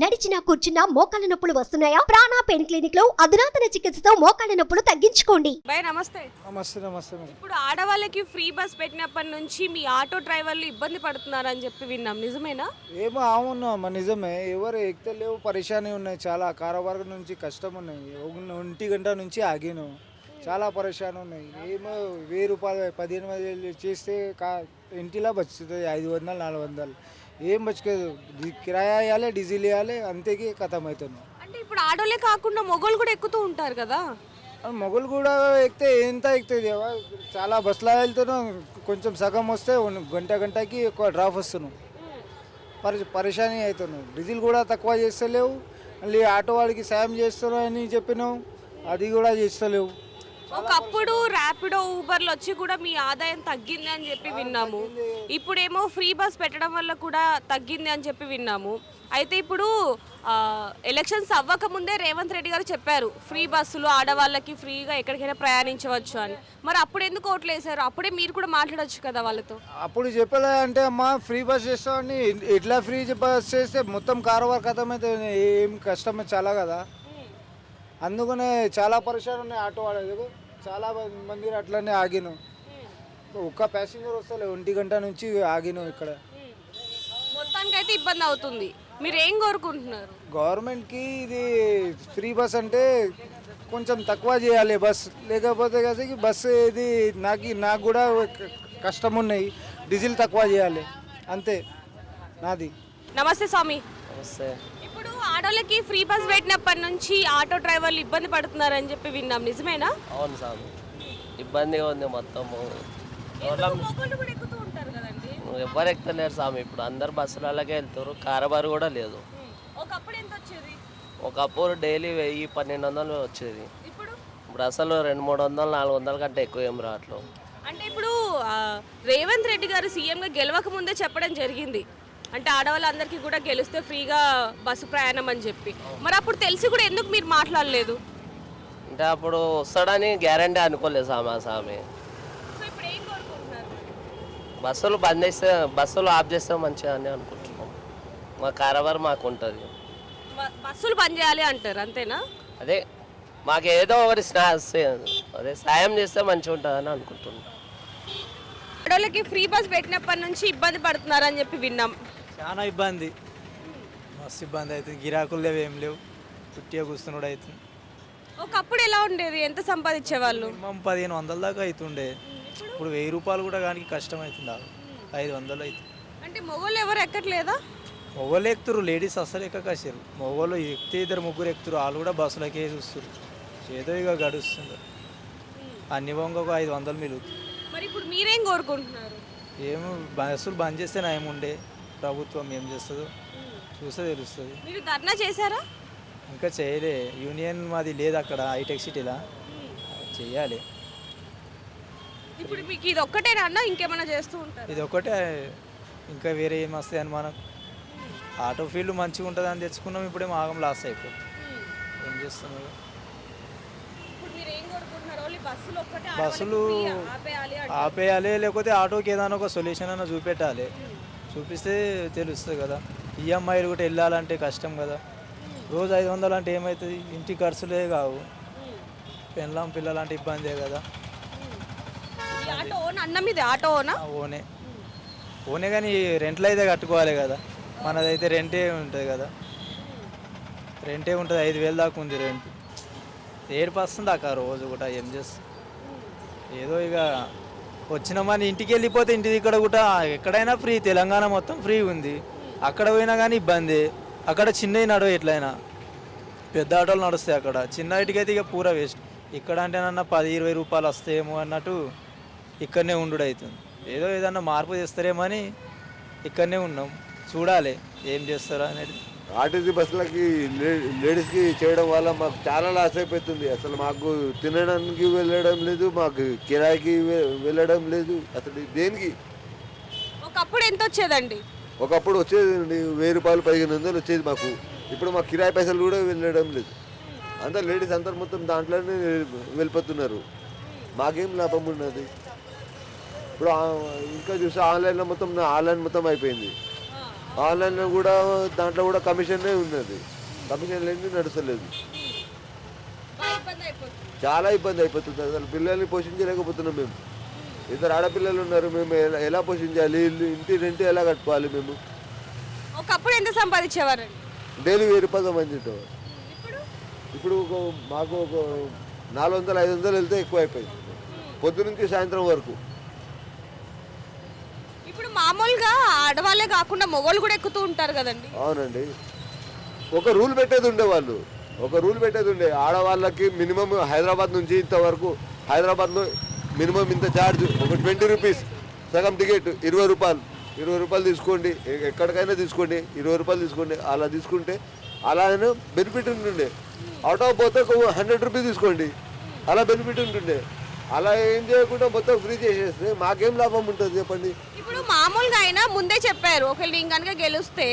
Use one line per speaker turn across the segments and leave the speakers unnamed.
నడిచినా కూర్చున్నా మోకాళ్ళ నొప్పులు వస్తున్నాయా? ప్రాణా పెయిన్ క్లినిక్లో అధునాతన చికిత్సతో మోకాళ్ళ నొప్పులు తగ్గించుకోండి.
భయ నమస్తే.
నమస్తే నమస్తే
ఇప్పుడు ఆడవాళ్ళకి ఫ్రీ బస్ పెట్టినప్పటి నుంచి మీ ఆటో డ్రైవర్లు ఇబ్బంది పడుతున్నారని చెప్పి విన్నాం. నిజమేనా?
ఏమో అవును అమ్మ నిజమే. ఎవరు ఎక్కలేవు పరిశాని ఉన్నాయి. చాలా కారవార నుంచి కష్టం ఉన్నాయి. ఒంటి గంట నుంచి ఆగిను. చాలా పరిశాని ఉన్నాయి. ఏమో వెయ్యి రూపాయలు పదిహేను వేలు చేస్తే కా ఇంటిలో బతుకుతుంది ఐదు వందలు నాలుగు వందలు. ఏం డి- కిరాయా వేయాలి డీజిల్ వేయాలి అంతేకి కథం అవుతున్నాం
అంటే ఇప్పుడు ఆటోలే కాకుండా మొగోళ్ళు కూడా ఎక్కుతూ ఉంటారు కదా?
మొగలు కూడా ఎక్కితే ఎంత ఎక్కుతుంది చాలా బస్సులో వెళ్తున్నాం కొంచెం సగం వస్తే గంట గంటకి ఎక్కువ డ్రాప్ వస్తున్నాం. పరి పరిశాని అవుతున్నాం. డీజిల్ కూడా తక్కువ చేస్తలేవు మళ్ళీ ఆటో వాడికి సాయం చేస్తున్నావు అని చెప్పినావు అది కూడా చేస్తలేవు.
ఒకప్పుడు ర్యాపిడో ఊబర్లు వచ్చి కూడా మీ ఆదాయం తగ్గింది అని చెప్పి విన్నాము. ఇప్పుడేమో ఫ్రీ బస్ పెట్టడం వల్ల కూడా తగ్గింది అని చెప్పి విన్నాము. అయితే ఇప్పుడు ఎలక్షన్స్ అవ్వకముందే రేవంత్ రెడ్డి గారు చెప్పారు ఫ్రీ బస్సులు ఆడవాళ్ళకి ఫ్రీగా ఎక్కడికైనా ప్రయాణించవచ్చు అని. మరి అప్పుడు ఎందుకు ఓట్లు వేశారు? అప్పుడే మీరు కూడా మాట్లాడవచ్చు కదా వాళ్ళతో.
అప్పుడు చెప్పలే అంటే అమ్మా ఫ్రీ బస్ చేస్తామని ఎట్లా ఫ్రీ బస్ చేస్తే మొత్తం కారవార్ కథమైతే ఏం కష్టం చాలా కదా. అందుకనే చాలా పరిశాలు ఉన్నాయి ఆటో వాళ్ళకు చాలా మంది అట్లనే ఆగిను. ఒక్క ప్యాసింజర్ వస్తలే ఒంటి గంట నుంచి ఆగిను ఇక్కడ.
మొత్తానికైతే ఇబ్బంది అవుతుంది. మీరు ఏం కోరుకుంటున్నారు?
గవర్నమెంట్కి ఇది ఫ్రీ బస్ అంటే కొంచెం తక్కువ చేయాలి బస్. లేకపోతే కదా బస్ ఇది నాకు నాకు కూడా కష్టం ఉన్నాయి డీజిల్ తక్కువ చేయాలి. అంతే. నాది.
నమస్తే స్వామి. ఇప్పుడు ఆటోలకి ఫ్రీ బస్ పెట్టినప్పటి నుంచి ఆటో డ్రైవర్లు ఇబ్బంది పడుతున్నారని చెప్పి విన్నాం. నిజమేనా?
అవును స్వామి ఇబ్బందిగా ఉంది
కదండి?
ఎవరు ఎక్కుతలేరు స్వామి. ఇప్పుడు అందరు బస్సులకే వెళ్తారు కారబారు కూడా లేదు.
ఒకప్పుడు
డైలీ వెయ్యి పన్నెండు వందలు వచ్చేది.
ఇప్పుడు?
అసలు రెండు మూడు వందలు నాలుగు వందల కంటే ఎక్కువ ఏం రావట్లేదు.
అంటే ఇప్పుడు రేవంత్ రెడ్డి గారు సీఎంగా గెలవక ముందే చెప్పడం జరిగింది. అంటే ఆడవాళ్ళందరికీ కూడా గెలిస్తే ఫ్రీగా బస్సు ప్రయాణం అని చెప్పి. మరి అప్పుడు తెలిసి కూడా ఎందుకు మీరు మాట్లాడలేదు?
అంటే అప్పుడు వస్తాడని గ్యారంటీ అనుకోలేదు స్వామి ఆ స్వామి
సో ఇప్పుడు ఏం కోరుకుంటున్నారు?
బస్సులు బంద్ చేస్తే బస్సులు ఆఫ్ చేస్తే మంచిగా అని అనుకుంటున్నాం. మా కారబార్ మాకు ఉంటుంది.
బస్సులు బంద్ చేయాలి అంటారు అంతేనా?
అదే మాకు ఏదో ఒకటి అదే సాయం చేస్తే మంచిగా ఉంటుందని అనుకుంటున్నాం.
ఆడవాళ్ళకి ఫ్రీ బస్ పెట్టినప్పటి నుంచి ఇబ్బంది పడుతున్నారని చెప్పి విన్నాం.
చాలా ఇబ్బంది. మస్తు ఇబ్బంది అవుతుంది. గిరాకులు లేవు ఏం లేవు. చుట్టిగా కూర్చున్నాడు అవుతుంది.
ఒకప్పుడు ఎలా ఉండేది? ఎంత సంపాదించేవాళ్ళు?
మినిమం పదిహేను వందల దాకా అవుతుండే. ఇప్పుడు? వెయ్యి రూపాయలు కూడా కానీ కష్టం అవుతుంది. ఐదు వందలు అవుతుంది.
అంటే మొగోళ్ళు ఎవరు ఎక్కట్లేదా?
మొగోళ్ళు ఎక్కుతారు లేడీస్ అస్సలు ఎక్కకాసారు మొగోళ్ళు ఎక్కితే ఇద్దరు ముగ్గురు ఎక్కుతారు వాళ్ళు కూడా బస్సులకే చూస్తారు ఏదో ఇక గడుస్తుంది. అన్ని వంగ ఒక ఐదు వందలు మిలుగుతుంది
మరి ఇప్పుడు మీరేం కోరుకుంటున్నారు?
ఏమో బస్సులు బంద్ చేస్తే నయం ఉండే. ప్రభుత్వం ఏం చేస్తుందో చూస్తే తెలుస్తుంది.
మీరు ధర్నా చేశారా?
ఇంకా చేయలే. యూనియన్ మాది లేదు అక్కడ హైటెక్ సిటీలా. చెయ్యాలి
ఇప్పుడు మీకు ఇది ఒక్కటేనా అన్న? ఇంకేమైనా చేస్తూ ఉంటారు?
ఇది ఒకటే ఇంకా వేరే ఏం వస్తాయి అని మనకు ఆటో ఫీల్డ్ మంచిగా ఉంటుంది అని తెచ్చుకున్నాం ఇప్పుడేమో ఆగం లాస్ అయిపోతుంది. ఏం చేస్తున్నారు?
ఇప్పుడు మీరు ఏం కోరుకుంటున్నారు? ఓన్లీ బస్సులు ఒక్కటే ఆపేయాలి అంటారు.
ఆపేయాలి లేకపోతే ఆటోకి ఏదైనా ఒక సొల్యూషన్ అన్న చూపెట్టాలి. చూపిస్తే తెలుస్తుంది కదా. ఈఎంఐలు కూడా వెళ్ళాలంటే కష్టం కదా. రోజు ఐదు వందలు అంటే ఏమవుతుంది ఇంటి ఖర్చులే కావు. పెళ్ళాం పిల్లలంటే ఇబ్బందే కదా.
Auto own? అన్న మీద ఆటో ఓనా?
ఆ, ఓనే. ఓనే కానీ రెంట్లు అయితే కట్టుకోవాలి కదా. మనదైతే రెంటే ఉంటుంది కదా. రెంటే ఉంటుంది. ఐదు వేలు దాకా ఉంది రెంట్. ఏడుపు వస్తుంది అక్క రోజు కూడా. ఏం చేస్తా? ఏదో ఇక వచ్చినామని ఇంటికి వెళ్ళిపోతే ఇంటి ఇక్కడ కూడా ఎక్కడైనా ఫ్రీ తెలంగాణ మొత్తం ఫ్రీ ఉంది. అక్కడ పోయినా కానీ ఇబ్బంది. అక్కడ చిన్నవి నడవ ఎట్లయినా. పెద్ద ఆటోలు నడుస్తాయి అక్కడ. చిన్న వాటికి అయితే ఇక పూర వేస్ట్. ఇక్కడ అంటేనన్నా పది ఇరవై రూపాయలు వస్తాయేమో అన్నట్టు ఇక్కడనే ఉండు అవుతుంది ఏదో ఏదన్నా మార్పు చేస్తారేమో అని ఇక్కడనే ఉన్నాం. చూడాలి ఏం చేస్తారో అనేది.
ఆర్టీసీ బస్సులకి లేడీస్కి చేయడం వల్ల మాకు చాలా లాస్ అయిపోతుంది. అసలు మాకు తినడానికి వెళ్ళడం లేదు మాకు కిరాయికి వెళ్ళడం లేదు. అసలు దేనికి?
ఒకప్పుడు ఎంత వచ్చేదండి?
ఒకప్పుడు వచ్చేది అండి వెయ్యి రూపాయలు పదిహేను వందలు వచ్చేది మాకు. ఇప్పుడు మాకు కిరాయి పైసలు కూడా వెళ్ళడం లేదు. అంతా లేడీస్ అందరు మొత్తం దాంట్లోనే వెళ్ళిపోతున్నారు. మాకేం లాభం ఉన్నది? ఇప్పుడు ఇంకా చూస్తే ఆన్లైన్లో మొత్తం ఆన్లైన్ మొత్తం అయిపోయింది. ఆన్లైన్లో కూడా దాంట్లో కూడా కమిషనే ఉన్నది. కమిషన్ లేని నడుస్తలేదు. చాలా ఇబ్బంది అయిపోతుంది. అసలు పిల్లల్ని పోషించలేకపోతున్నాం మేము. ఇద్దరు ఆడపిల్లలు ఉన్నారు. మేము ఎలా పోషించాలి? ఇల్లు ఇంటి రెంట్ ఎలా కట్టుకోవాలి మేము?
ఒకప్పుడు ఎంత సంపాదించేవారండి
డైలీ వెయ్యి రూపాయలు సంబంధించాం ఇప్పుడు? ఒక మాకు ఒక నాలుగు వందలు ఐదు వందలు వెళ్తే ఎక్కువ అయిపోయింది. పొద్దు నుంచి సాయంత్రం వరకు.
ఇప్పుడు మామూలుగా ఆడవాళ్ళే కాకుండా మొగోళ్ళు కూడా ఎక్కుతూ ఉంటారు కదండి.
అవునండి. ఒక రూల్ పెట్టేది ఉండే వాళ్ళు ఒక రూల్ పెట్టేది ఉండే. ఆడవాళ్ళకి మినిమం హైదరాబాద్ నుంచి ఇంతవరకు హైదరాబాద్లో మినిమం ఇంత ఛార్జ్ ఒక ట్వంటీ రూపీస్. సగం టికెట్ ఇరవై రూపాయలు. ఇరవై రూపాయలు తీసుకోండి. ఎక్కడికైనా తీసుకోండి. ఇరవై రూపాయలు తీసుకోండి. అలా తీసుకుంటే అలా అయినా బెనిఫిట్ ఉంటుండే. అవుట్ ఆఫ్ పోతే ఒక హండ్రెడ్ రూపీస్ తీసుకోండి. అలా బెనిఫిట్ ఉంటుండే. అలా ఏం చేయకుండా మొత్తం ఫ్రీ చేసేస్తే మాకేం లాభం ఉంటుంది చెప్పండి?
ఇప్పుడు మామూలుగా అయినా ముందే చెప్పారు ఒకవేళ నేను కనుక గెలిస్తే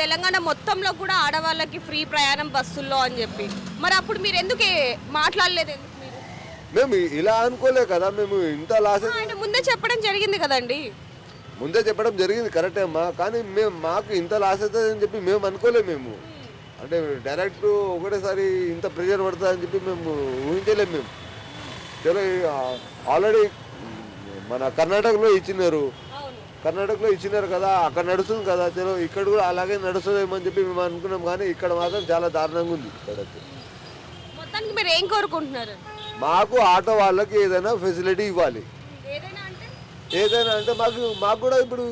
తెలంగాణ మొత్తంలో కూడా ఆడవాళ్ళకి ఫ్రీ ప్రయాణం బస్సుల్లో అని చెప్పి. మరి అప్పుడు మీరు ఎందుకు మాట్లాడలేదు ఎందుకు మీరు?
మేము ఇలా అనుకోలే కదా మేము ఇంత లాస్
ఆయన ముందే చెప్పడం జరిగింది కదండి.
ముందే చెప్పడం జరిగింది కరెక్టే అమ్మా. కానీ మేము మాకు ఇంత లాస్ అవుతుందని చెప్పి మేము అనుకోలేము మేము. అంటే డైరెక్ట్ ఒకటేసారి ఇంత ప్రెషర్ పడుతుందని చెప్పి మేము ఊహించలేము మేము. చలో ఆల్రెడీ మన కర్ణాటకలో ఇచ్చినారు. కర్ణాటకలో ఇచ్చినారు కదా అక్కడ నడుస్తుంది కదా చలో ఇక్కడ కూడా అలాగే నడుస్తుందేమో అని చెప్పి మేము అనుకున్నాం కానీ ఇక్కడ మాత్రం చాలా దారుణంగా ఉంది
మొత్తానికి మీరు ఏం కోరుకుంటున్నారు?
మాకు ఆటో వాళ్ళకి ఏదైనా ఫెసిలిటీ ఇవ్వాలి.
ఏదైనా అంటే?
మాకు మాకు కూడా ఇప్పుడు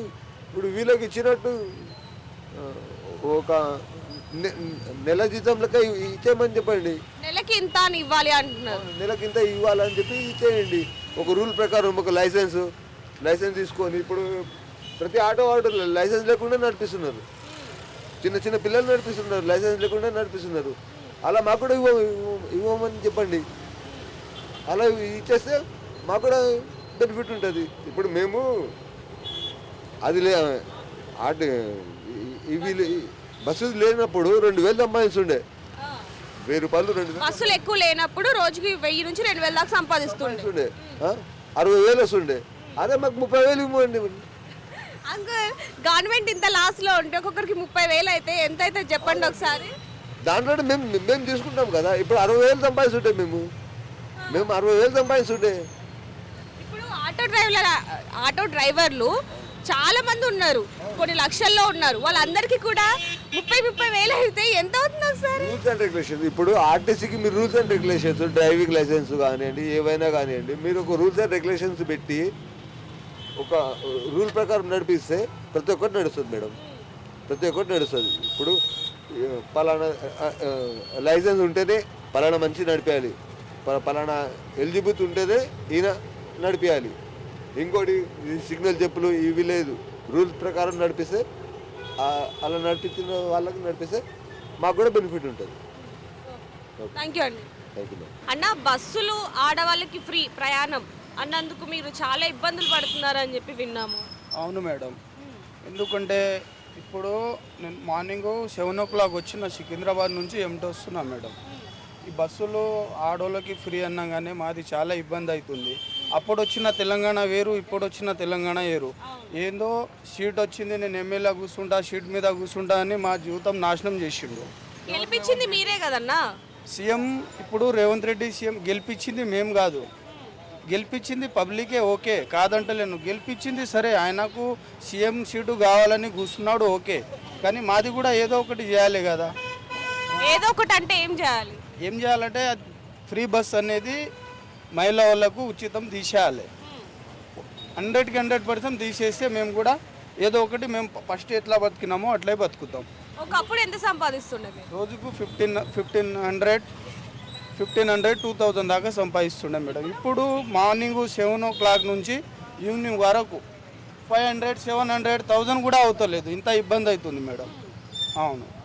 ఇప్పుడు వీళ్ళకి ఇచ్చినట్టు ఒక నెల జీతం లెక్క ఇచ్చేయమని చెప్పండి.
నెలకి ఇంత అని ఇవ్వాలి అంటున్నారు.
నెలకి ఇంత ఇవ్వాలని చెప్పి ఇచ్చేయండి. ఒక రూల్ ప్రకారం ఒక లైసెన్స్ లైసెన్స్ తీసుకొని ఇప్పుడు ప్రతి ఆటో వాడు లైసెన్స్ లేకుండా నడిపిస్తున్నారు. చిన్న చిన్న పిల్లలు నడిపిస్తున్నారు లైసెన్స్ లేకుండా నడిపిస్తున్నారు. అలా మాకు కూడా ఇవ్వ ఇవ్వ- ఇవ్వమని చెప్పండి. అలా ఇచ్చేస్తే మాకు కూడా బెనిఫిట్ ఉంటుంది. ఇప్పుడు మేము అది లే ఆట ఇవి బస్సు లేనప్పుడు రెండు వేలు సంపాదిస్తుండే. వెయ్యి రూపాయలు రెండు వేలు.
బస్సులు ఎక్కువ లేనప్పుడు రోజుకి వెయ్యి నుంచి రెండు వేల దాకా సంపాదిస్తుండే?
అరవై వేలు వస్తుండే. అదే మాకు ముప్పై వేలు ఇవ్వండి.
అంకుల్ గవర్నమెంట్ ఇంత లాస్లో ఉంటే ఒక్కొక్కరికి ముప్పై వేలు అయితే ఎంత అయితే చెప్పండి ఒకసారి?
దాంట్లో మేము మేము తీసుకుంటాం కదా. ఇప్పుడు అరవై వేలు సంపాదిస్తుంటే మేము. మేము అరవై వేలు సంపాదిస్తుండే.
ఇప్పుడు ఆటో డ్రైవర్ల ఆటో డ్రైవర్లు చాలా మంది ఉన్నారు. కొన్ని లక్షల్లో ఉన్నారు. వాళ్ళందరికీ కూడా ముప్పై ముప్పై వేలు అయితే ఎంత అవుతుంది ఒకసారి?
రూల్స్ అండ్ రెగ్యులేషన్స్ ఇప్పుడు ఆర్టీసీకి మీరు rules and regulations driving licence కానివ్వండి ఏవైనా కానివ్వండి మీరు ఒక రూల్స్ అండ్ రెగ్యులేషన్స్ పెట్టి ఒక uh, రూల్ ప్రకారం నడిపిస్తే ప్రతి ఒక్కటి నడుస్తుంది మేడం. ప్రతి ఒక్కటి నడుస్తుంది. ఇప్పుడు uh, పలానా uh, లైసెన్స్ ఉంటేనే పలానా మంచి నడిపేయాలి. పలానా ఎలిజిబుల్ ఉంటేనే ఈయన నడిపేయాలి. ఇంకోటి ఈ సిగ్నల్ చెప్పులు ఇవి లేదు. రూల్స్ ప్రకారం నడిపిస్తే అలా నడిపించిన వాళ్ళకి నడిపిస్తే మాకు కూడా బెనిఫిట్ ఉంటుంది.
థ్యాంక్ యూ అండి.
థ్యాంక్ యూ
అన్న బస్సులు ఆడవాళ్ళకి ఫ్రీ ప్రయాణం. అన్నందుకు మీరు చాలా ఇబ్బందులు పడుతున్నారని చెప్పి విన్నాము.
అవును మేడం. ఎందుకంటే ఇప్పుడు నేను మార్నింగ్ సెవెన్ ఓ క్లాక్ వచ్చిన సికింద్రాబాద్ నుంచి ఎంట వస్తున్నా మేడం. ఈ బస్సులో ఆడోళ్ళకి ఫ్రీ అన్నగానే మాది చాలా ఇబ్బంది అవుతుంది. అప్పుడు వచ్చిన తెలంగాణ వేరు ఇప్పుడు వచ్చిన తెలంగాణ వేరు ఏందో సీట్ వచ్చింది నేను ఎమ్మెల్యే కూర్చుంటా సీట్ మీద కూర్చుంటా అని మా జీవితం నాశనం చేసిండు
గెలిపించింది మీరే కదన్నా?
సీఎం ఇప్పుడు రేవంత్ రెడ్డి సీఎం గెలిపించింది మేం కాదు. గెలిపించింది పబ్లికే ఓకే కాదంటలేను. గెలిపించింది సరే ఆయనకు సీఎం సీటు కావాలని కూర్చున్నాడు ఓకే. కానీ మాది కూడా ఏదో ఒకటి చేయాలి కదా.
ఏదో ఒకటి అంటే ఏం చేయాలి?
ఏం చేయాలంటే ఫ్రీ బస్ అనేది మహిళా వాళ్ళకు ఉచితం తీసేయాలి. హండ్రెడ్కి హండ్రెడ్ పర్సెంట్ తీసేస్తే మేము కూడా ఏదో ఒకటి మేము ఫస్ట్ ఎట్లా బతికినామో అట్లే బతుకుతాం.
ఒకప్పుడు ఎంత సంపాదిస్తుండే
రోజుకు fifteen fifteen hundred fifteen hundred two thousand దాకా సంపాదిస్తుండే మేడం. ఇప్పుడు మార్నింగ్ సెవెన్ ఓ క్లాక్ నుంచి ఈవినింగ్ వరకు five hundred seven hundred thousand కూడా అవుతలేదు. ఇంత ఇబ్బంది అవుతుంది మేడం. అవును.